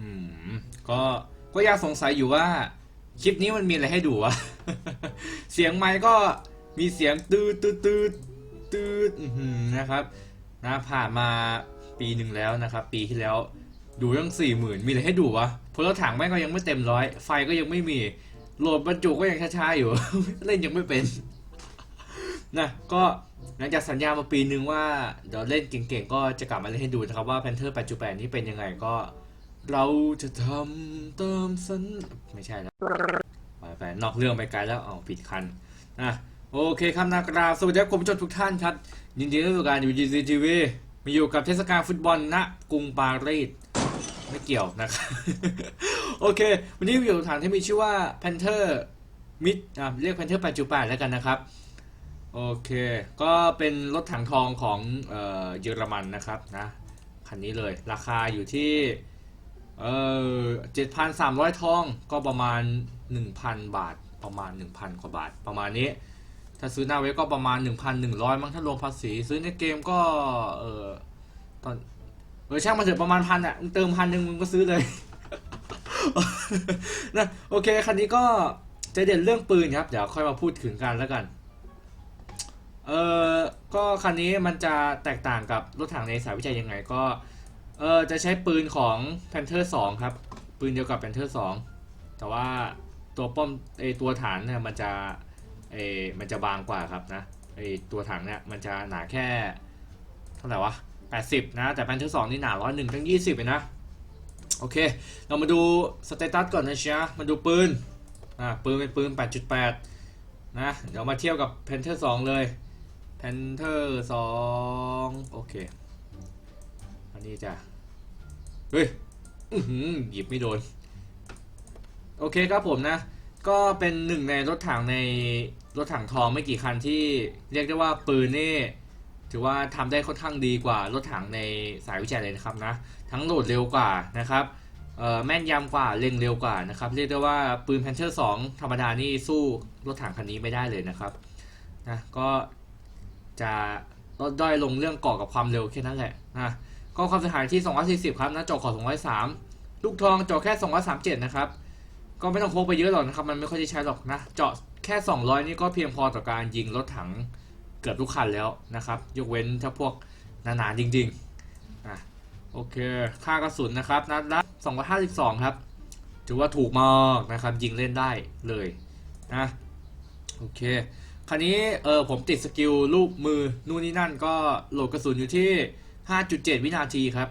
อืมก็ก็ยังสงสัยอยู่ว่า คลิปนี้มันมีอะไรให้ดูวะ เสียงไมค์ก็มีเสียงตืดตืดตืดตืดนะครับนะผ่านมาปีหนึ่งแล้วนะครับ ปีที่แล้วดูตั้งสี่หมื่นมีอะไรให้ดูวะพลรถถังแม่งก็ยังไม่เต็มร้อย ไฟก็ยังไม่มีโหลดบรรจุก็ยังช้าๆอยู่ เล่นยังไม่เป็นนะก็หลังจากสัญญามาปีนึงว่าเดี๋ยวเล่นเก่งๆ ก็จะกลับมาเล่นให้ดูนะครับว่า Panther 8.8 นี้เป็นยังไงก็ เราจะทำเติมสัญไม่ใช่แล้วไปไปนอกเรื่องไปไกลแล้วเอาผิดคันนะโอเคครับนากราสวัสดีครับคุณผู้ชมทุกท่านครับ ยินดีต้อนรับการอยู่ GCTV มาอยู่กับเทศกาลฟุตบอลณกรุงปารีสไม่เกี่ยวนะครับโอเค วันนี้อยู่กับฐานที่มีชื่อว่า Panther มิดอะเรียก Panther 8.8แล้วกันนะครับ โอเค ก็เป็นรถถังทองของเออเยอรมันนะครับนะคันนี้เลยราคาอยู่ที่ เอ่อ7,300ทองก็ประมาณ1,000บาทประมาณ1,000กว่าบาทประมาณนี้ ถ้าซื้อหน้าเว็บก็ประมาณ1,100มั้งถ้ารวมภาษี ซื้อในเกมก็ เออตอนเออช่างมาเถอะประมาณพันอะมึงเติมพันหนึ่งมึงก็ซื้อเลยนะโอเคคันนี้ก็จะเด่นเรื่องปืนครับ เดี๋ยวค่อยมาพูดถึงกันแล้วกัน เออก็คันนี้มันจะแตกต่างกับรถถังในสายวิจัยยังไงก็ เออจะใช้ปืนของ Panther 2 ครับ ปืนเดียวกับ Panther 2 แต่ว่าตัวป้อมไอตัวฐานเนี่ยมันจะไอมันจะบางกว่าครับนะไอตัวถังเนี่ยมันจะหนาแค่เท่าไหร่วะ 80 นะ แต่ Panther 2นี่หนาร้อยหนึ่งตั้ง 20เลยนะ โอเค เรามาดูสเตตัสก่อนนะเชียมาดูปืน อ่า ปืนเป็นปืน 8.8 นะ เดี๋ยวมาเทียบกับ Panther 2เลย Panther 2โอเค อันนี้จะ เฮ้ยหยิบไม่โดน โอเคครับผมนะ ก็เป็นหนึ่งในรถถังในรถถังทองไม่กี่คันที่เรียกได้ว่าปืนนี่ถือว่าทำได้ค่อนข้างดีกว่ารถถังในสายวิจัยเลยนะครับนะ ทั้งโหลดเร็วกว่านะครับแม่นยำกว่าเล็งเร็วกว่านะครับเรียกได้ว่าปืน Panther 2ธรรมดานี่สู้รถถังคันนี้ไม่ได้เลยนะครับนะก็จะลดด้อยลงเรื่องเกาะกับความเร็วแค่นั้นแหละนะ ก็ความเสียหายที่ 240 ครับนะจอขอ 203 ลูกทองจอแค่ 237 นะครับ ก็ไม่ต้องพกไปเยอะหรอกนะครับ มันไม่ค่อยได้ใช้หรอกนะเจาะแค่ 200 นี่ก็เพียงพอต่อการยิงรถถังเกือบทุกคันแล้วนะครับ ยกเว้นถ้าพวกหนาๆจริงๆอะโอเค ค่ากระสุนนะครับนัดละ252 ครับ ถือว่าถูกมากนะครับ ยิงเล่นได้เลยนะโอเคคราวนี้เออผมติดสกิลรูปมือนู่นนี่นั่นก็โหลดกระสุนอยู่ที่ 5.7 วินาทีครับ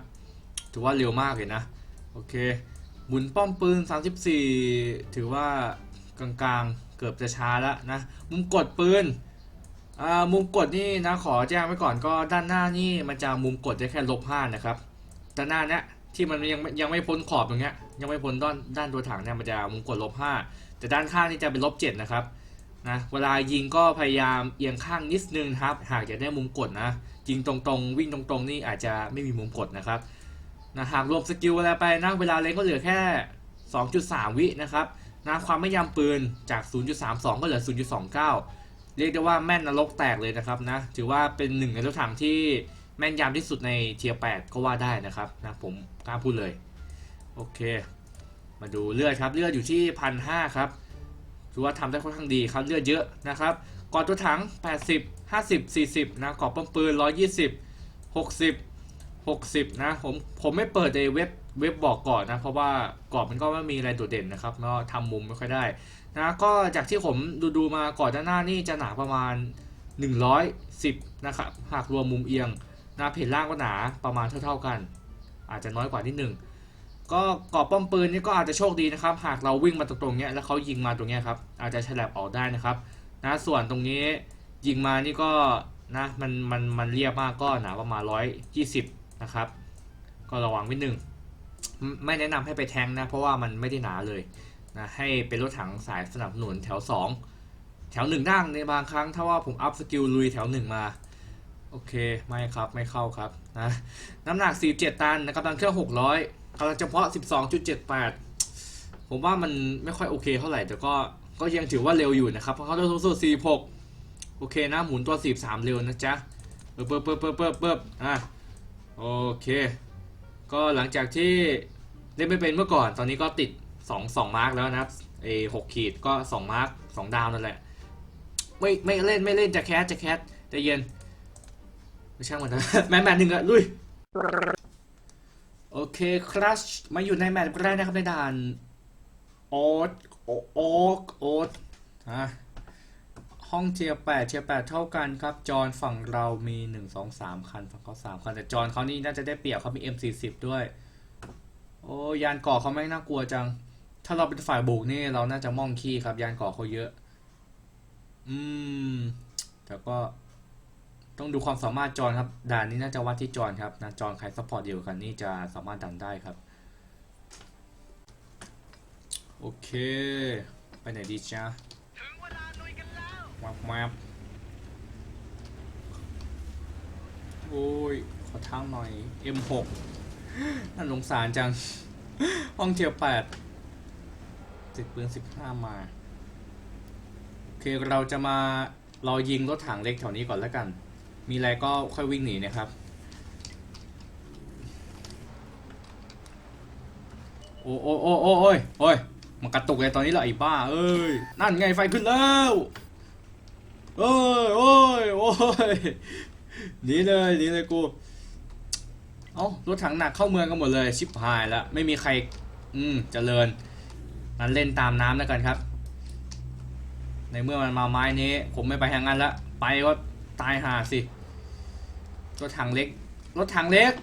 ถือว่าเร็วมากเลยนะ โอเค หมุนป้อมปืน 34 ถือว่ากลางๆ เกือบจะช้าแล้วนะ มุมกดปืนอ่ามุมกดนี่นะขอแจ้งไว้ก่อนก็ด้านหน้านี่มันจะมุมกดได้แค่ลบ5นะครับ ด้านหน้าเนี้ยที่มันยังยังไม่พ้นขอบตรงเนี้ยยังไม่พ้นด้านด้านตัวถังเนี่ยมันจะมุมกดลบ5แต่ด้านข้างนี่จะเป็นลบ7นะครับ นะเวลายิงก็พยายามเอียงข้างนิดนึงครับ หากจะได้มุมกดนะยิงตรงๆ วิ่งตรงๆ นี่อาจจะไม่มีมุมกดนะครับนะหากรวมสกิลอะไรไปนะเวลาเล่นก็เหลือแค่ 2.3 วินะครับนะความไม่ยำปืนจาก 0.32 ก็เหลือ 0.29 เรียกได้ว่าแม่นนรกแตกเลยนะครับนะถือว่าเป็นหนึ่งในรถถังที่แม่นยำที่สุดในเทียร์8ก็ว่าได้นะครับนะผมกล้าพูดเลย โอเค มาดูเลือดครับเลือดอยู่ที่1,500ครับ ถือว่าทำได้ค่อนข้างดีครับเลือดเยอะนะครับกอดตัวถัง 80 50 40 นะกอบป้อมปืน 120 60 60 นะผมผมไม่เปิดในเว็บเว็บบอกก่อนนะ เพราะว่ากรอบมันก็ไม่มีอะไรโดดเด่นนะครับก็ทำมุมไม่ค่อยได้นะก็จากที่ผมดูดูมาก่อนด้านหน้านี่จะหนาประมาณ 110 นะครับ หากรวมมุมเอียงนะเพจล่างก็หนาประมาณเท่าๆกัน อาจจะน้อยกว่านิดหนึ่ง ก็กรอบป้อมปืนนี่ก็อาจจะโชคดีนะครับ หากเราวิ่งมาตรงๆเนี้ยแล้วเขายิงมาตรงเนี้ยครับ อาจจะฉลับออกได้นะครับ นะส่วนตรงนี้ยิงมานี่ก็นะมันมันมันเรียบมากก็หนาประมาณ120นะครับ ก็ระวังไว้หนึ่งไม่แนะนำให้ไปแทงนะ เพราะว่ามันไม่ได้หนาเลยนะให้เป็นรถถังสายสนับสนุนแถว 2 แถวหนึ่งด้านในบางครั้ง ถ้าว่าผมอัพสกิลลุยแถวหนึ่งมา โอเค ไม่ครับไม่เข้าครับนะน้ำหนัก 47 ตันนะกำลังเครื่อง600 กำลังเฉพาะ 12.78 ผมว่ามันไม่ค่อยโอเคเท่าไหร่ แต่ก็ก็ยังถือว่าเร็วอยู่นะครับ เพราะเขาได้สูงสุด46 โอเคนะหมุนตัว 43 เร็วนะจ๊ะเปิบเปิบเปิบเปิบเปิบเปิบอะโอเค ก็หลังจากที่เล่นไม่เป็นเมื่อก่อน ตอนนี้ก็ติดสองสองมาร์กแล้วนะครับเอหกขีดก็สองมาร์กสองดาวนั่นแหละ ไม่ไม่เล่นไม่เล่นจะแคสจะแคสจะเย็นช่างมันนะแมนแมนหนึ่งอะลุย โอเคครัชมาอยู่ในแมตช์แรกนะครับในด่านโอ๊ตโอ๊ตโอ๊ตโอ๊ตฮะห้องเทียร์แปดเทียร์แปดเท่ากันครับ จอนฝั่งเรามีหนึ่งสองสามคัน ฝั่งเขาสามคัน แต่จอนเขานี่น่าจะได้เปรียบเขามี M40 ด้วย โอ้ยานก่อเขาไม่น่ากลัวจัง ถ้าเราเป็นฝ่ายบุกนี่เราน่าจะม่องขี้ครับ ยานก่อเขาเยอะ อืมแต่ก็ ต้องดูความสามารถจอนครับ ด่านนี้น่าจะวัดที่จอนครับนะจอนใครซัพพอร์ตเดียวกันนี่จะสามารถดันได้ครับ โอเค ไปไหนดีจ้าวับวับโอ้ย ขอทางหน่อย M6 น่าสงสารจัง ห้องเทียร์แปดติดปืนสิบห้ามาโอเคเราจะมาเรายิงรถถังเล็กแถวนี้ก่อนแล้วกัน มีอะไรก็ค่อยวิ่งหนีนะครับ โอ้โอ้โอ้โอ้โอ้ยโอ้ยมันกระตุกเลยตอนนี้แหละไอ้บ้า เอ้ย นั่นไงไฟขึ้นแล้วเอ้ยโอ้ยโอ้ยหนีเลยหนีเลยกูเอ้ารถถังหนักเข้าเมืองกันหมดเลยชิบหายแล้วไม่มีใคร อืมเจริญนั้นเล่นตามน้ำแล้วกันครับ ในเมื่อมันมาไม้นี้ ผมไม่ไปทางนั้นละไปก็ ตายหาสิรถถังเล็ก รถถังเล็ก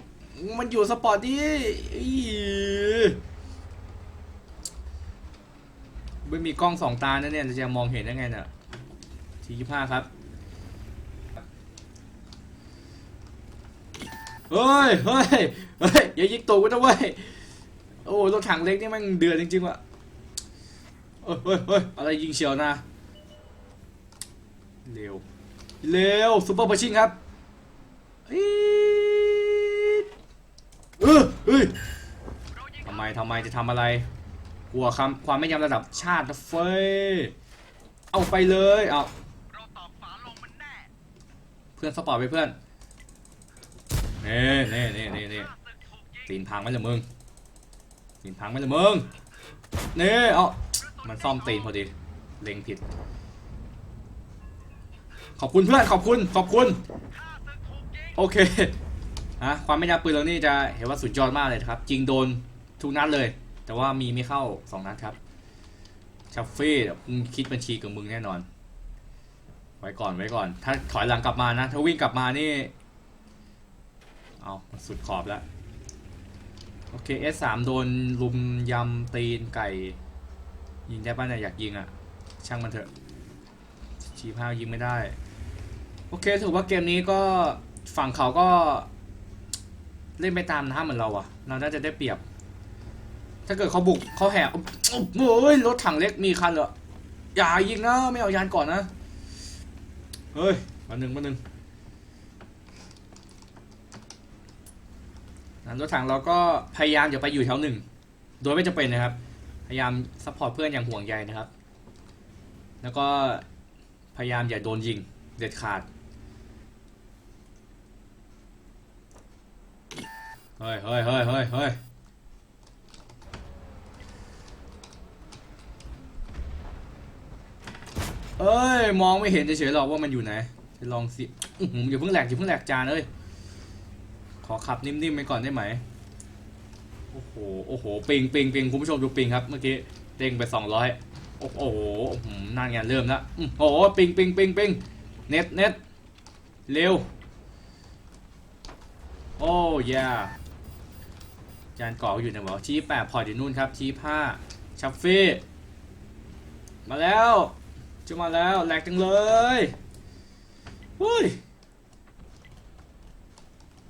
มันอยู่สปอร์ตดิไม่มีกล้องสองตานะเนี่ยจะมองเห็นได้ไงเนี่ยทียี่ห้าครับเฮ้ยเฮ้ยเฮ้ยอย่ายิงตูกันนะเว้ยโอ้รถถังเล็กนี่มันเดือดจริงๆว่ะเฮ้ยเฮ้ยเฮ้ยอะไรยิงเฉียวนะเร็ว เร็วซุปเปอร์พัชชิ่งครับอี๊ดเออเฮ้ยทำไมทำไมจะทำอะไร กลัวคำความไม่ยอมระดับชาตินะเฟ้ยเอาไปเลยเอาเพื่อนสปอร์ตไปเพื่อนเน่เน่เน่เน่เน่ตีนพังไหมล่ะมึงตีนพังไหมล่ะมึงเน่เอามันซ่อมตีนพอดีเล็งผิด ขอบคุณเพื่อนขอบคุณขอบคุณโอเคฮะความไม่ยับปืนเรานี่จะเห็นว่าสุดยอดมากเลยครับ จริงโดนทุกนัดเลย แต่ว่ามีไม่เข้าสองนัดครับชัฟฟี่มึงคิดบัญชีกับมึงแน่นอน ไว้ก่อนไว้ก่อน ถ้าถอยหลังกลับมานะ ถ้าวิ่งกลับมานี่ เอาสุดขอบแล้ว โอเค S3 โดนลุมยำตีนไก่ ยิงได้ป่ะเนี่ยอยากยิงอะ่ะ ช่างมันเถอะชีพายิงไม่ได้ โอเคถือว่าเกมนี้ก็ฝั่งเขาก็ เล่นไปตามน้ำเหมือนเราอะเราน่าจะได้เปรียบ ถ้าเกิดเขาบุกเขาแหกโอ้ยรถถังเล็กมีคันเหรออย่ายิงนะไม่เอายานก่อนนะเฮ้ยมาหนึ่งมาหนึ่งรถถังเราก็พยายามอย่าไปอยู่แถวหนึ่งโดยไม่จำเป็นนะครับ พยายามซัพพอร์ตเพื่อนอย่างห่วงใยนะครับ แล้วก็พยายามอย่าโดนยิงเด็ดขาด เฮ้ยเฮ้ยเฮ้ยเฮ้ยเฮ้ยเอ้ย มองไม่เห็นเฉยๆหรอกว่ามันอยู่ไหนลองสิอื้อย่าเพิ่งแหลกอย่าเพิ่งแหลกจานเอ้ย ขอขับนิ่มๆไปก่อนได้ไหม โอ้โห โอ้โห ปิงปิงปิงคุณผู้ชมดูปิงครับ เมื่อกี้เด้งไปสองร้อยโอ้โหอืมนั่นไงเริ่มแล้วโอ้โห ปิงปิงปิงปิงเน็ตเน็ตเร็ว โอ้ยา จานก่ออยู่ไหนวะชี้แปดพอร์ตอยู่นู่นครับชี้ผ้าชัฟฟี่มาแล้วจะมาแล้วแหลกจังเลยอุ้ย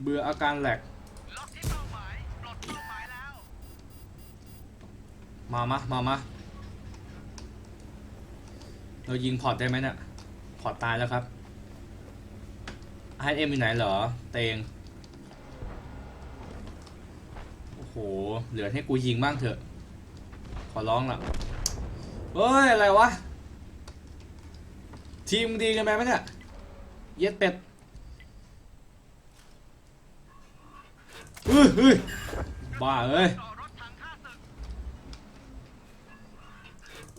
เบื่ออาการแหลกมามะ มามาเรายิงพอร์ตได้ไหมเนี่ยพอร์ตตายแล้วครับไฮเอ็มอยู่ไหนเหรอ เตง โอ้โหเหลือให้กูยิงบ้างเถอะ ขอร้องละเฮ้ย อะไรวะ ทีมดีกันไหมเนี่ย เย็ดเป็ดเฮ้ยเฮ้ยบ้าเอ้ย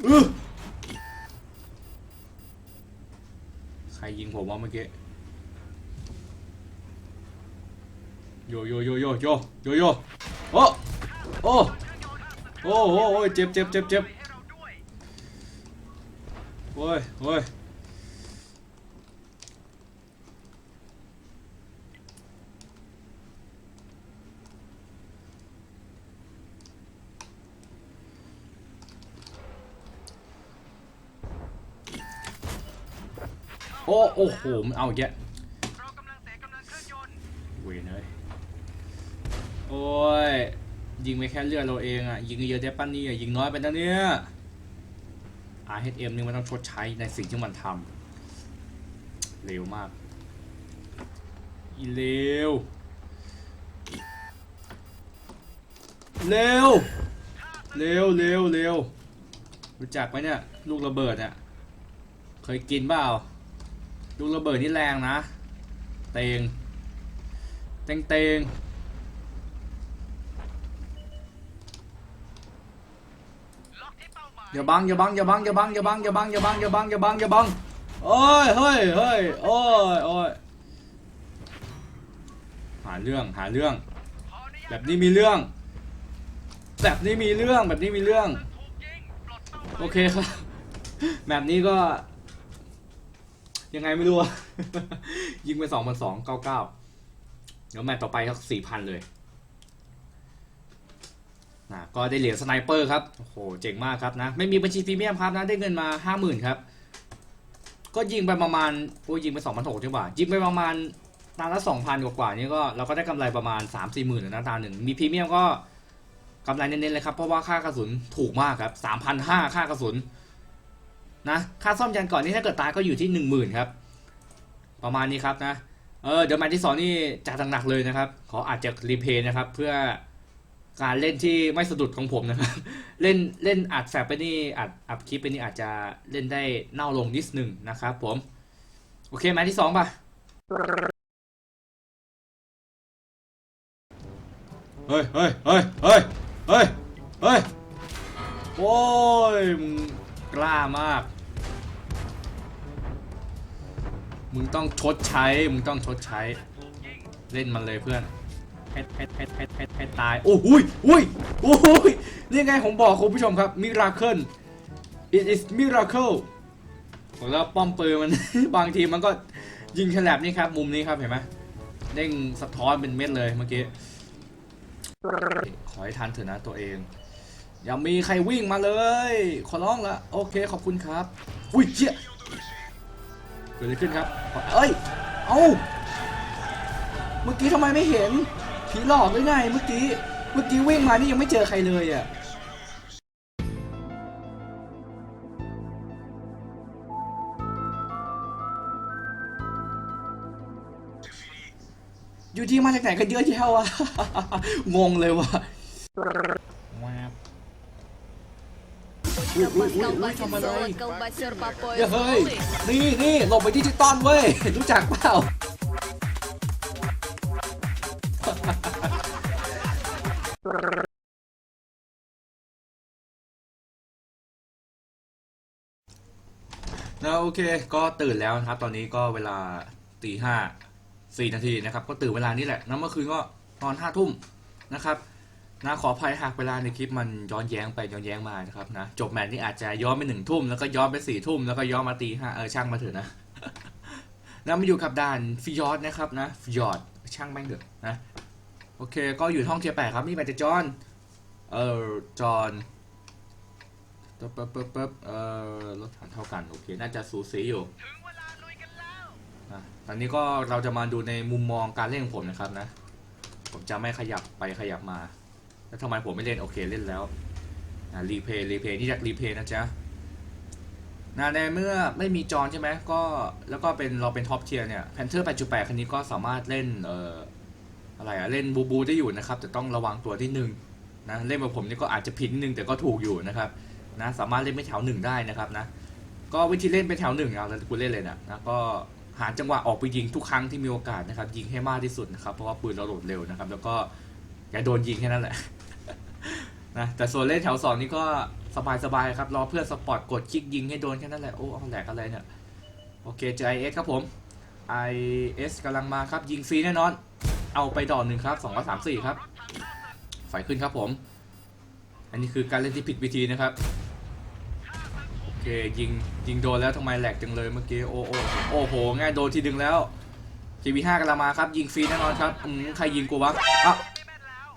อื้อใครยิงผมวะเมื่อกี้โยโยโยโยโยโยโย โอ้โอ้โอ้โอ้โอ้เจ็บเจ็บเจ็บเจ็บโอ้ยโอ้ยโอ้โอ้โหมันเอาอีกแยะ เรากำลังแตะกำลังเครื่องยนต์ เวยเลย โอ้ย ยิงไปแค่เลือดเราเองอะ ยิงเยอะได้ปั้นนี่อะ ยิงน้อยไปนะเนี่ย RHM นี่มันต้องชดใช้ในสิ่งที่มันทำเร็วมาก อีเร็ว เร็ว เร็วเร็วเร็วรู้จักไหมเนี่ย ลูกระเบิดเนี่ยเคยกินเปล่า ลูกระเบิดนี่แรงนะ เตง เต็งเตง อย่าบังอย่าบังอย่าบังอย่าบังอย่าบังอย่าบังอย่าบังอย่าบังอย่าบังอย่าบังโอ้ยเฮ้ยเฮ้ยโอ้ยโอ้ยหาเรื่องหาเรื่อง แบบนี้มีเรื่อง แบบนี้มีเรื่องแบบนี้มีเรื่อง โอเคครับแบบนี้ก็ ยังไงไม่รู้ยิงไปสองพันสองเก้าเก้าเดี๋ยวแมตต์ต่อไปก็สี่พันเลย นะก็ได้เหรียญสไนเปอร์ครับโอ้โหเจ๋งมากครับนะไม่มีบัญชีพรีเมียมครับนะได้เงินมาห้าหมื่นครับก็ยิงไปประมาณโอ้ยยิงไปสองพันหกใช่ป่ะยิงไปประมาณตาละสองพันกว่าๆนี่ก็เราก็ได้กำไรประมาณสามสี่หมื่นนะตาหนึ่งมีพรีเมียมก็กำไรเน้นๆเลยครับเพราะว่าค่ากระสุนถูกมากครับสามพันห้าค่ากระสุนนะค่าซ่อมยันก่อนนี่ถ้าเกิดตายก็อยู่ที่หนึ่งหมื่นครับประมาณนี้ครับนะเออเดี๋ยวมตช์ที่สองนี่จัดหนักๆเลยนะครับขออาจจะรีเพย์นะครับเพื่อ การเล่นที่ไม่สะดุดของผมนะครับ เล่นเล่นอัดแฟบไปนี่อัดอัดคลิปไปนี่อาจจะเล่นได้เน่าลงนิดหนึ่งนะครับผม โอเคแมที่สองป่ะ เฮ้ยเฮ้ยเฮ้ยเฮ้ยเฮ้ยเฮ้ยโอ้ยมึงกล้ามาก มึงต้องชดใช้ มึงต้องชดใช้ เล่นมันเลยเพื่อน ให้ให้ให้ให้ให้ให้ตาย โอ้โหยอุ้ยโอ้โหยนี่ไงผมบอกคุณผู้ชมครับมิราเคิล it is miracle แล้วป้อมปืนมัน บางทีมันก็ยิงฉลับนี่ครับ มุมนี้ครับเห็นไหมเด้งสะท้อนเป็นเม็ดเลยเมื่อกี้ ขอให้ทันเถอะนะตัวเอง อย่ามีใครวิ่งมาเลย ขอร้องละโอเคขอบคุณครับ อุ้ยเจี๊ยเกิดอะไรขึ้นครับ เอ้ย เอ้า เมื่อกี้ทำไมไม่เห็น ผีหลอกง่ายเมื่อกี้ เมื่อกี้วิ่งมานี่ยังไม่เจอใครเลยอะอยู่ที่มาจากไหนกันเยอะแยะวะ งงเลยวะว้าวอุ้ยอุ้ยอุ้ยทำอะไรเฮ้ย นี่นี่หลบไปดิจิตอลเว้ย รู้จักเปล่า นะโอเค ก็ตื่นแล้วนะครับ ตอนนี้ก็เวลาตีห้าสี่นาทีนะครับ ก็ตื่นเวลานี้แหละนะเมื่อคืนก็นอนห้าทุ่มนะครับนะขออภัยหากเวลาในคลิปมันย้อนแย้งไปย้อนแย้งมานะครับนะจบแมตช์นี้อาจจะย้อนไปหนึ่งทุ่มแล้วก็ย้อนไปสี่ทุ่มแล้วก็ย้อนมาตีห้าเออช่างมาเถอะนะนะมาอยู่กับด่านฟิยอดนะครับนะฟิยอดช่างแม่งเถอะนะ โอเค ก็อยู่ห้องเทียแปดครับ นี่มตช์จะจอน เออจอนปึ๊บปึ๊บปึ๊บปึ๊บเอ่อ รถฐานเท่ากัน โอเค น่าจะสูสีอยู่ถึงเวลาลุยกันแล้วนะตอนนี้ก็เราจะมาดูในมุมมองการเล่นของผมนะครับนะ ผมจะไม่ขยับไปขยับมา แล้วทำไมผมไม่เล่น โอเค เล่นแล้วนะรีเพย์รีเพย์นี่จากรีเพย์นะจ๊ะนะในเมื่อไม่มีจอนใช่ไหมก็แล้วก็เป็นเราเป็นท็อปเทียร์เนี่ยแพนเทอร์8.8 คันนี้ก็สามารถเล่นเอ่อ อะไรอะเล่นบูบูได้อยู่นะครับแต่ต้องระวังตัวที่หนึ่งนะเล่นแบบผมนี่ก็อาจจะผิดนิดนึงแต่ก็ถูกอยู่นะครับนะสามารถเล่นเป็นแถวหนึ่งได้นะครับนะก็วิธีเล่นเป็นแถวหนึ่งเอาแล้วกูเล่นเลยนะนะก็หาจังหวะออกไปยิงทุกครั้งที่มีโอกาสนะครับ ยิงให้มากที่สุดนะครับ เพราะว่าปืนเราโหลดเร็วนะครับ แล้วก็อย่าโดนยิงแค่นั้นแหละนะแต่ส่วนเล่นแถวสองนี่ก็สบายสบายๆครับรอเพื่อนสปอร์ตกดคลิกยิงให้โดนแค่นั้นแหละโอ้เอาแหลกอะไรเนี่ยโอเคเจอ IS ครับผม IS กำลังมาครับยิงฟรีแน่นอน เอาไปดอกหนึ่งครับสองร้อยสามสี่ครับไฟขึ้นครับผม อันนี้คือการเล่นที่ผิดวิธีนะครับ โอเคยิงยิงโดนแล้วทำไมแหลกจังเลยเมื่อกี้โอ้โอ้โอ้โหง่ายโดนทีดึงแล้ว GB5 กำลังมาครับ ยิงฟรีแน่นอนครับอืมใครยิงกูวะอะไม่แม่นแล้ว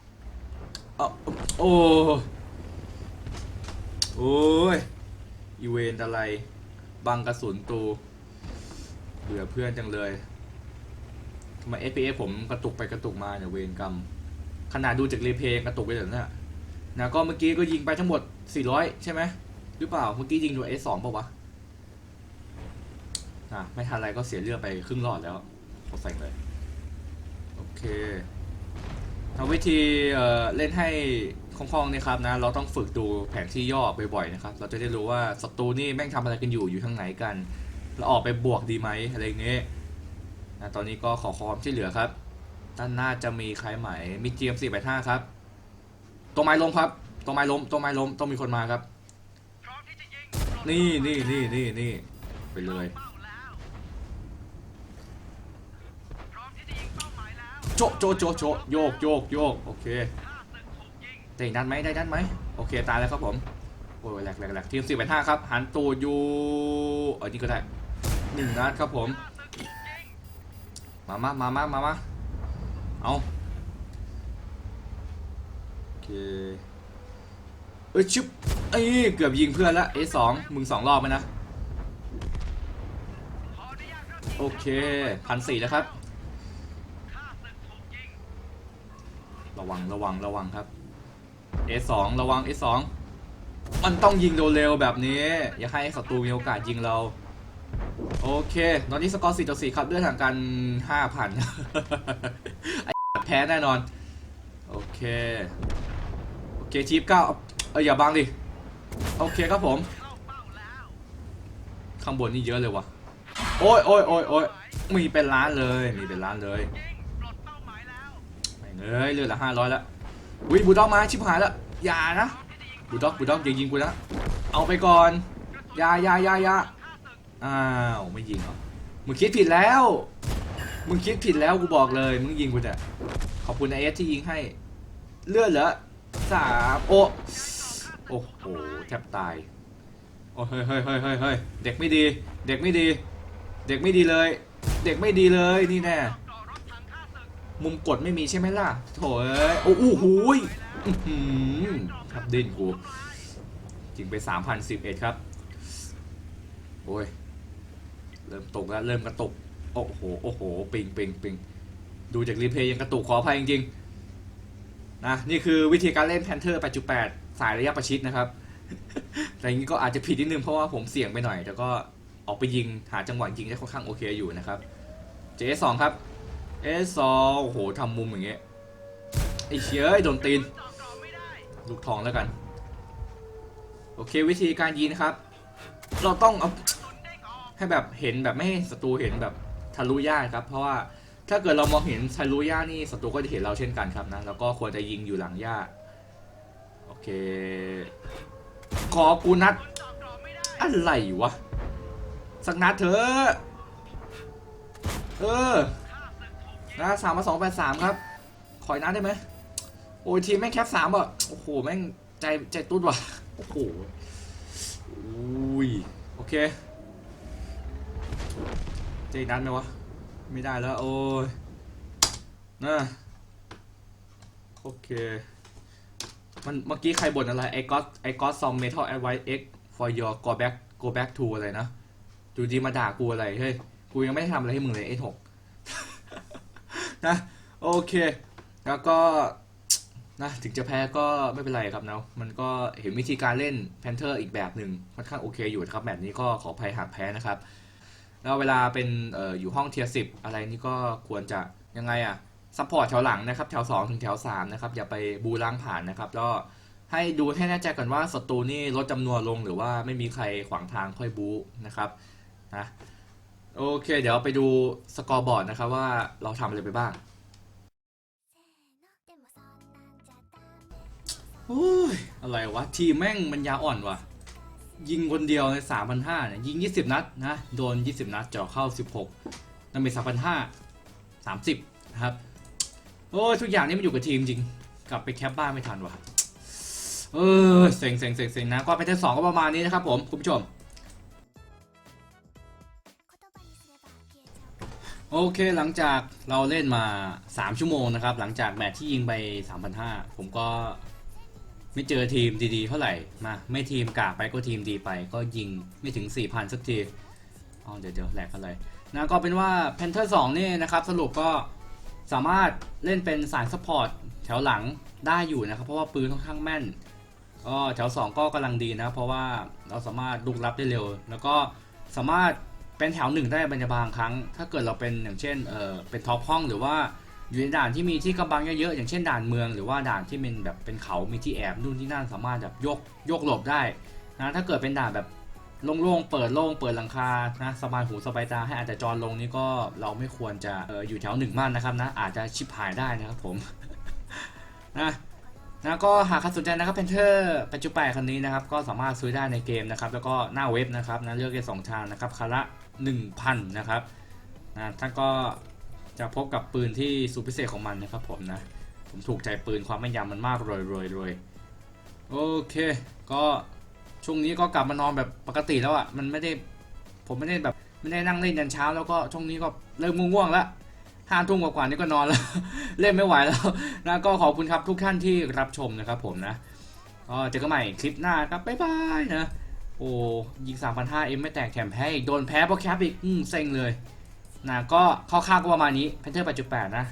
อะโอ้โอ้ยอีเวนอะไร บังกระสุนตูเบื่อเพื่อนจังเลย ทำไม FPS ผมกระตุกไปกระตุกมาเนี่ยเวรกรรม ขนาดดูจากรีเพลย์กระตุกไปเลยนะนะก็เมื่อกี้ก็ยิงไปทั้งหมด 400 ใช่ไหมหรือเปล่า เมื่อกี้ยิงโดน S2 ป่าวะนะไม่ทันไรก็เสียเลือดไปครึ่งหลอดแล้วกดใส่เลย โอเคทำวิธีเอ่อเล่นให้คล่องๆนี่ครับนะ เราต้องฝึกดูแผนที่ย่อบ่อยๆนะครับ เราจะได้รู้ว่าศัตรูนี่แม่งทำอะไรกันอยู่อยู่ทางไหนกัน เราออกไปบวกดีไหมอะไรเงี้ย นะตอนนี้ก็ขอความช่เหลือครับ ด้านหน้าจะมีใครไหมมีเจียมสี่แปดห้าครับตัวไม้ล้มครับตัวไม้ล้มตัวไม้ล้มต้องมีคนมาครับ นี่นี่นี่นี่นี่ไปเลยโจะโจะโจะโจะโยกโยกโยกโอเคข้าศึกถูกยิงได้นัดไหมได้นัดไหมโอเคตายแล้วครับผมโอ้ยแหลกแหลกแหลกทีมสี่แปดห้าครับหันตูดอยู่เออนี่ก็ได้หนึ่งนัดครับผม มามามามามามาเอาโอเคเอ้ยชุบเอ้ยเกือบยิงเพื่อนละเอสองมึงสองรอบไหมนะโอเคพันสี่แล้วครับ ระวังระวังระวังครับ A2 ระวัง A2 มันต้องยิงเร็วๆแบบนี้ อย่าให้ศัตรูมีโอกาสยิงเรา โอเค ตอนนี้สกอร์4ต่อ4ครับด้วยทางการ5,000ไอ้แพ้แน่นอน โอเค โอเคทีฟเก้าเอ้ยอย่าบังดิ โอเคครับผม ข้างบนนี่เยอะเลยวะโอ้ยโอ้ยโอ้ยโอ้ยมีเป็นล้านเลย มีเป็นล้านเลยเงเอ้ยเลือดละห้าร้อยล้ววิบูด็อกมาชิบหายล้วอย่านะบูด็อกบูด็อกอย่ายิงกูนะ เอาไปก่อนยายายายาข้า อ้าวไม่ยิงเหรอ มึงคิดผิดแล้ว มึงคิดผิดแล้วกูบอกเลย มึงยิงกูเนี่ยขอบคุณไอเอสที่ยิงให้ เลือดเหลือสามโอ้โอ้โหแทบตายโอ้เฮ้ยเฮ้ยเฮ้ยเฮ้ยเฮ้ยเด็กไม่ดี เด็กไม่ดี เด็กไม่ดีเลย เด็กไม่ดีเลยนี่แน่มุมกดไม่มีใช่ไหมล่ะโถเอ้ยโอ้โหหูยทับดินกู จริงไป 3,011 ครับ โอ้ย เริ่มตกแล้วเริ่มกระตุก โอ้โห โอ้โห ปิงปิงปิงดูจากรีเพย์ยังกระตุกขออภัยจริงๆ นะ นี่คือวิธีการเล่นแพนเทอร์8.8 สายระยะประชิดนะครับ แต่อย่างนี้ก็อาจจะผิดนิดนึงเพราะว่าผมเสี่ยงไปหน่อย แต่ก็ออกไปยิงหาจังหวะยิงได้ค่อนข้างโอเคอยู่นะครับ J2 ครับ S2 โอ้โหทำมุมอย่างเงี้ย ไอ้เชี่ยโดนตีนจอดรอไม่ได้ลูกทองแล้วกัน โอเควิธีการยิงนะครับ เราต้องเอา ให้แบบเห็นแบบไม่ให้ศัตรูเห็นแบบทะลุย่าครับ เพราะว่าถ้าเกิดเรามองเห็นทะลุย่านี่ศัตรูก็จะเห็นเราเช่นกันครับนะแล้วก็ควรจะยิงอยู่หลังย่าโอเค ขอกูนัด อะไรวะ สักนัดเถอะเออนะสามมาสองแปดสามครับ ขอยนัดได้ไหมโอ้ยทีมแม่งแคปสามอะโอ้โหแม่งใจใจตุ้ดว่ะโอ้โหอุ้ยโอเค จะอีกนัดไหมวะ ไม่ได้แล้ว โอ้ยนะโอเค มันเมื่อกี้ใครบ่นอะไรไอ้ก็ไอ้ก็ซอมเมทัลแอดไว X for your go back go back to อะไรนะดูดีมาด่ากูอะไร เฮ้ย กูยังไม่ได้ทำอะไรให้มึงเลย S6 นะ โอเค แล้วก็นะถึงจะแพ้ก็ไม่เป็นไรครับนะมันก็เห็นวิธีการเล่นแพนเทอร์อีกแบบหนึ่งค่อนข้างโอเคอยู่นะครับแบบนี้ก็ขออภัยหากแพ้นะครับ แล้วเวลาเป็นออยู่ห้องเทียสิบอะไรนี่ก็ควรจะยังไงอะซัพพอร์ตแถวหลังนะครับแถว2ถึงแถว3นะครับอย่าไปบูล้างผ่านนะครับแล้วให้ดูให้แน่ใจก่อนว่าศัตรูนี่ลดจำนวนลงหรือว่าไม่มีใครขวางทางค่อยบูนะครับนะโอเค เดี๋ยวไปดูสกอร์บอร์ดนะครับว่าเราทำอะไรไปบ้างอุ้ยอะไรวะ ทีแม่งมันยาอ่อนว่ะ ยิงคนเดียวในสามพันห้าเนี่ยยิงยี่สิบนัดนะโดนยี่สิบนัดเจาะเข้าสิบหกนั่นเป็นสามพันห้าสามสิบนะครับ โอ้ยทุกอย่างนี่มันอยู่กับทีมจริง กลับไปแคปบ้านไม่ทันว่ะเออเซ็งเซ็งเซ็งเซ็งนะก็เป็นเทสสองก็ประมาณนี้นะครับผม คุณผู้ชม โอเคหลังจากเราเล่นมา 3 ชั่วโมงนะครับ หลังจากแมตช์ที่ยิงไป 3,500 ผมก็ ไม่เจอทีมดีๆเท่าไหร่มาไม่ทีมกากไปก็ทีมดีไป ก็ยิงไม่ถึง 4,000 สักทีอ๋อเดี๋ยวเดี๋ยวแหลกอะไรนะก็เป็นว่า Panther 2นี่นะครับสรุปก็สามารถเล่นเป็นสายซัพพอร์ตแถวหลังได้อยู่นะครับ เพราะว่าปืนค่อนข้างแม่นก็แถว 2 ก็กำลังดีนะ เพราะว่าเราสามารถลุกรับได้เร็ว แล้วก็สามารถเป็นแถวหนึ่งได้บรรยบางครั้ง ถ้าเกิดเราเป็นอย่างเช่นเออเป็นท็อปห้องหรือว่า อยู่ในด่านที่มีที่กำบังเยอะๆอย่างเช่นด่านเมือง หรือว่าด่านที่เป็นแบบเป็นเขามีที่แอบนู่นที่นั่นสามารถแบบยกยกหลบได้นะถ้าเกิดเป็นด่านแบบโล่งๆ เปิดโล่ง เปิดหลังคา นะสบายหูสบายตาให้อาจจะจรลงนี่ก็เราไม่ควรจะอออยู่แถวหนึ่งมากนะครับนะ อาจจะชิบหายได้นะครับผม นะนะก็หากใครสนใจนะครับเพนเทอร์ปัจจุบันคันนี้นะครับ ก็สามารถซื้อได้ในเกมนะครับ แล้วก็หน้าเว็บนะครับนะเลือกได้สองทางนะครับคันละ1,000นะครับนะท่านก็ จะพบกับปืนที่สุดพิเศษของมันนะครับผมนะ ผมถูกใจปืนความแม่นยำมันมากเลยเลยเลยโอเค ก็ช่วงนี้ก็กลับมานอนแบบปกติแล้วอะ่ะ มันไม่ได้ ผมไม่ได้แบบไม่ได้นั่งเล่นยันเช้า แล้วก็ช่วงนี้ก็เริ่มง่วงๆแล้วห้าทุ่มกว่าๆนี่ก็นอนแล้ว เล่นไม่ไหวแล้วนะก็ขอบคุณครับทุกท่านที่รับชมนะครับผมนะก็เจอกันใหม่คลิปหน้าครับบ๊ายบายนะโอ้ยิง3,500เอ็มไม่แตกแถมแพ้อีกโดนแพ้เพราะแคปอีกอืมเซ็งเลย นะก็คร่าวๆก็ประมาณนี้แพนเทอร์8.8 นะ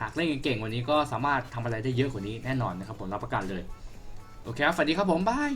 หากเล่นเก่งๆกว่านี้ก็สามารถทำอะไรได้เยอะกว่านี้แน่นอนนะครับผมรับประกันเลย โอเคครับสวัสดีครับผมบาย